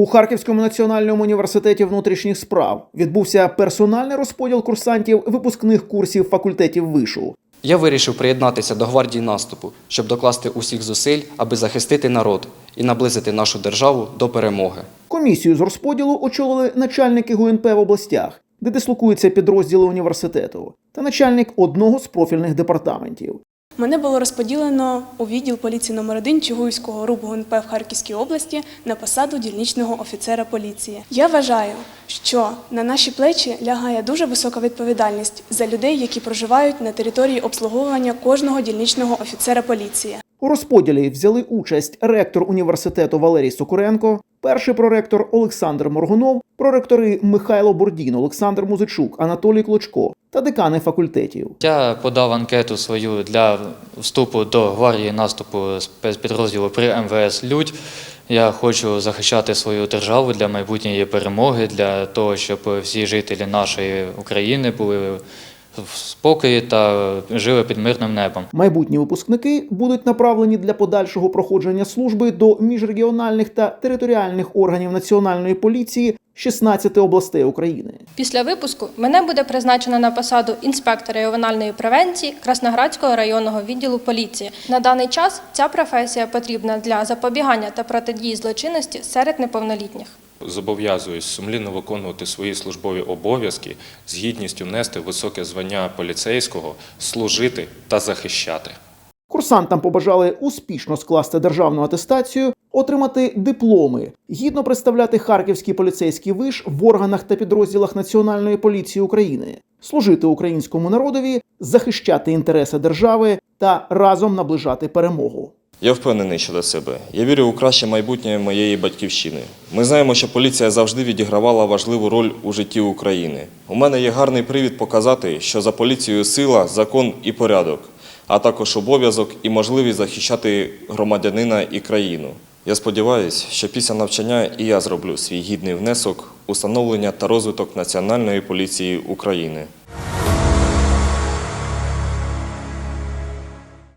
У Харківському національному університеті внутрішніх справ відбувся персональний розподіл курсантів випускних курсів факультетів вишу. Я вирішив приєднатися до гвардії наступу, щоб докласти усіх зусиль, аби захистити народ і наблизити нашу державу до перемоги. Комісію з розподілу очолили начальники ГУНП в областях, де дислокуються підрозділи університету, та начальник одного з профільних департаментів. Мене було розподілено у відділ поліції номер 1 Чугуївського РУП ГУНП в Харківській області на посаду дільничного офіцера поліції. Я вважаю, що на наші плечі лягає дуже висока відповідальність за людей, які проживають на території обслуговування кожного дільничного офіцера поліції. У розподілі взяли участь ректор університету Валерій Сокуренко, перший проректор Олександр Моргунов, проректори Михайло Бордін, Олександр Музичук, Анатолій Клочко та декани факультетів. Я подав анкету свою для вступу до гвардії наступу спецпідрозділу при МВС Людь. Я хочу захищати свою державу для майбутньої перемоги, для того, щоб всі жителі нашої України були в спокої та жили під мирним небом. Майбутні випускники будуть направлені для подальшого проходження служби до міжрегіональних та територіальних органів національної поліції 16 областей України. Після випуску мене буде призначено на посаду інспектора ювенальної превенції Красноградського районного відділу поліції. На даний час ця професія потрібна для запобігання та протидії злочинності серед неповнолітніх. Зобов'язуюсь сумлінно виконувати свої службові обов'язки, з гідністю нести високе звання поліцейського, служити та захищати. Курсантам побажали успішно скласти державну атестацію, отримати дипломи, гідно представляти харківський поліцейський виш в органах та підрозділах Національної поліції України, служити українському народові, захищати інтереси держави та разом наближати перемогу. Я впевнений щодо себе. Я вірю у краще майбутнє моєї батьківщини. Ми знаємо, що поліція завжди відігравала важливу роль у житті України. У мене є гарний привід показати, що за поліцією сила, закон і порядок, а також обов'язок і можливість захищати громадянина і країну. Я сподіваюся, що після навчання і я зроблю свій гідний внесок у становлення та розвиток Національної поліції України.